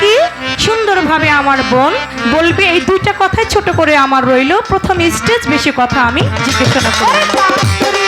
কি? সুন্দরভাবে আমার বোন বলবে, এই দুইটা কথাই ছোট করে আমার রইল। প্রথম স্টেজ বেশি কথা আমি জিজ্ঞাসা করি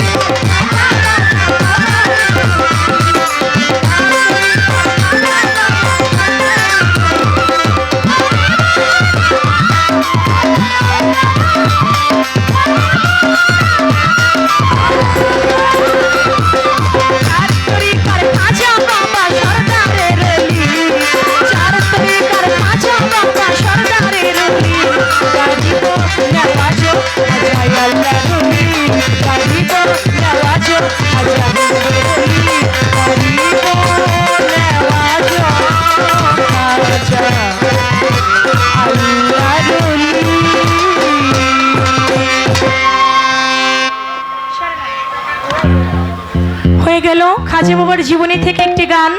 বাজে বাবার জীবনী থেকে একটি গান।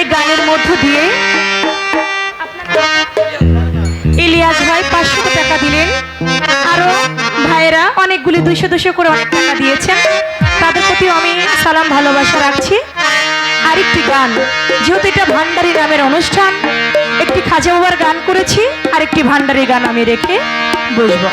এই গানের মধ্য দিয়ে ইলিয়াস ভাই পাঁচশো টাকা দিলেন। আরও ভাইয়েরা অনেকগুলি দুশো দুশো করে অনেক টাকা দিয়েছেন। তাদের প্রতি আমি সালাম, ভালোবাসা রাখছি। আরেকটি গান, যেহেতু এটা ভান্ডারি নামের অনুষ্ঠান, একটি খাজা বাবার গান করেছি, আরেকটি ভান্ডারি গান আমি রেখে বসবো।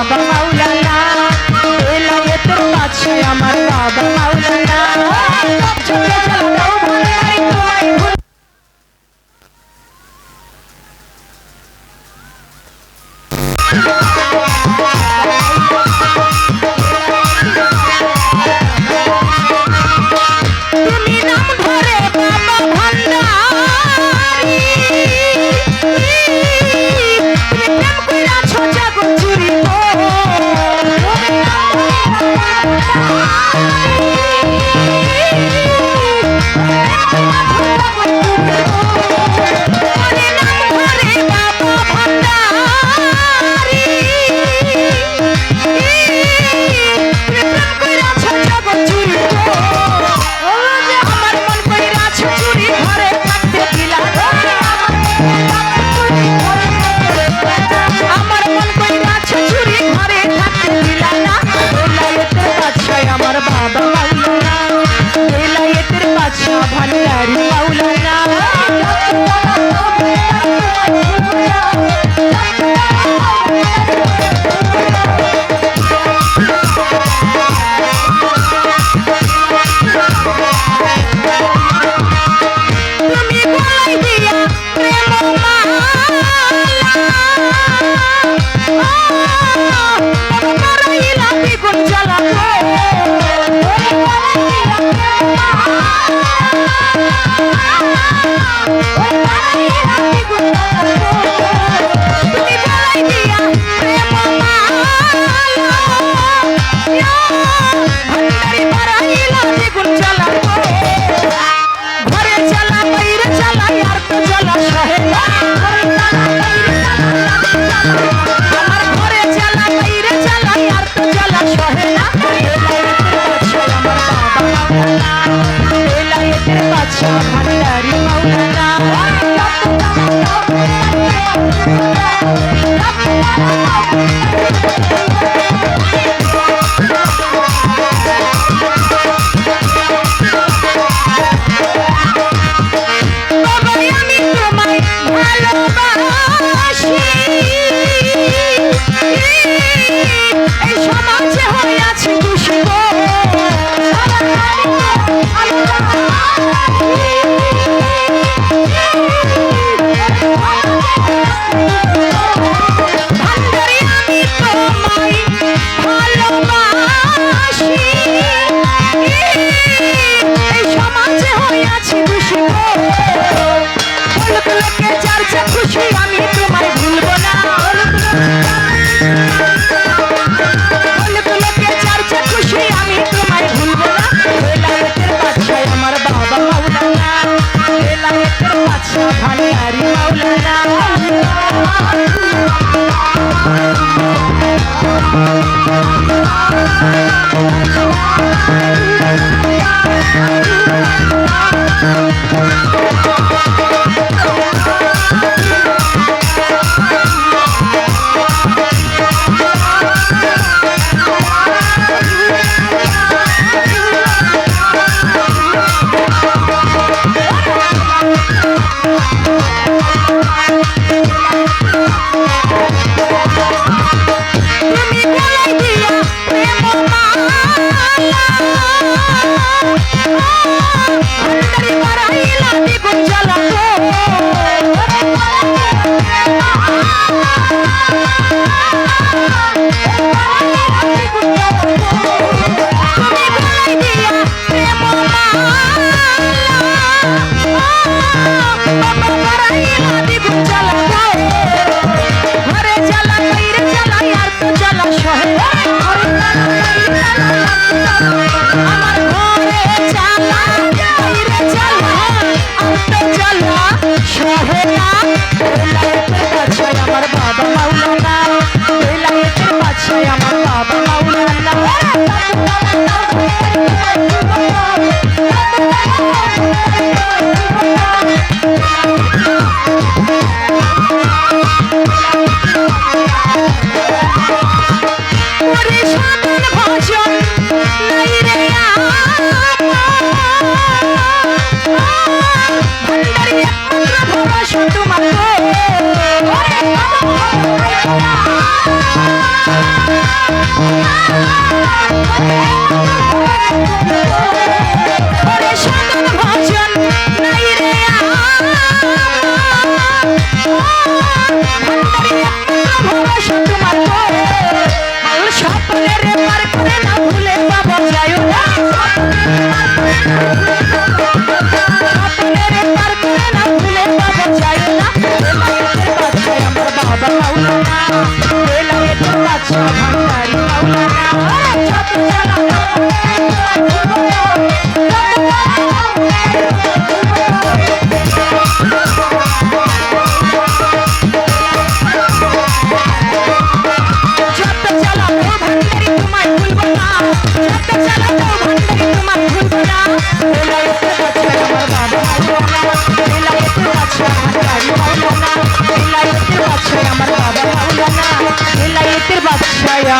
বাবা বাবা oh, Let me tell you.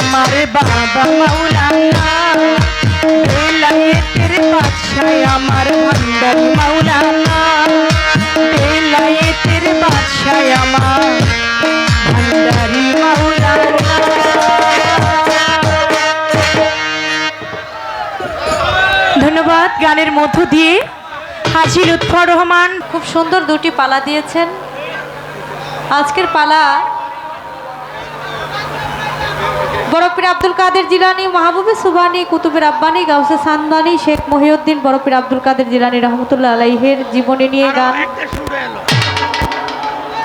আমার বাবা মাওলানা বেলায়েতের বাদশাহ আমার ভান্ডারি মাওলানা বেলায়েতের বাদশাহ আমার ভান্ডারি মাওলানা ধন্যবাদ গানের মধ্য দিয়ে। হাজির উৎফর রহমান, খুব সুন্দর দুটি পালা দিয়েছেন। আজকের পালা বরফির আব্দুল কাদের জিলানি মাহবুবে সুবানি কুতুবের আব্বানি গাউসে সান্দানি শেখ মহিউদ্দিন বরফির আব্দুল কাদের জিলানি রহমতুল্লাহ আলাইহের জীবনী নিয়ে গান।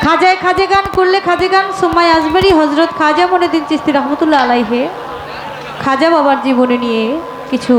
খাজায় খাজে গান করলে খাজে গান সুমাই আজমেরি হজরত খাজা মনিদিন চিস্তি রহমতুল্লাহ আলাইহে। খাজা বাবার জীবনী নিয়ে কিছু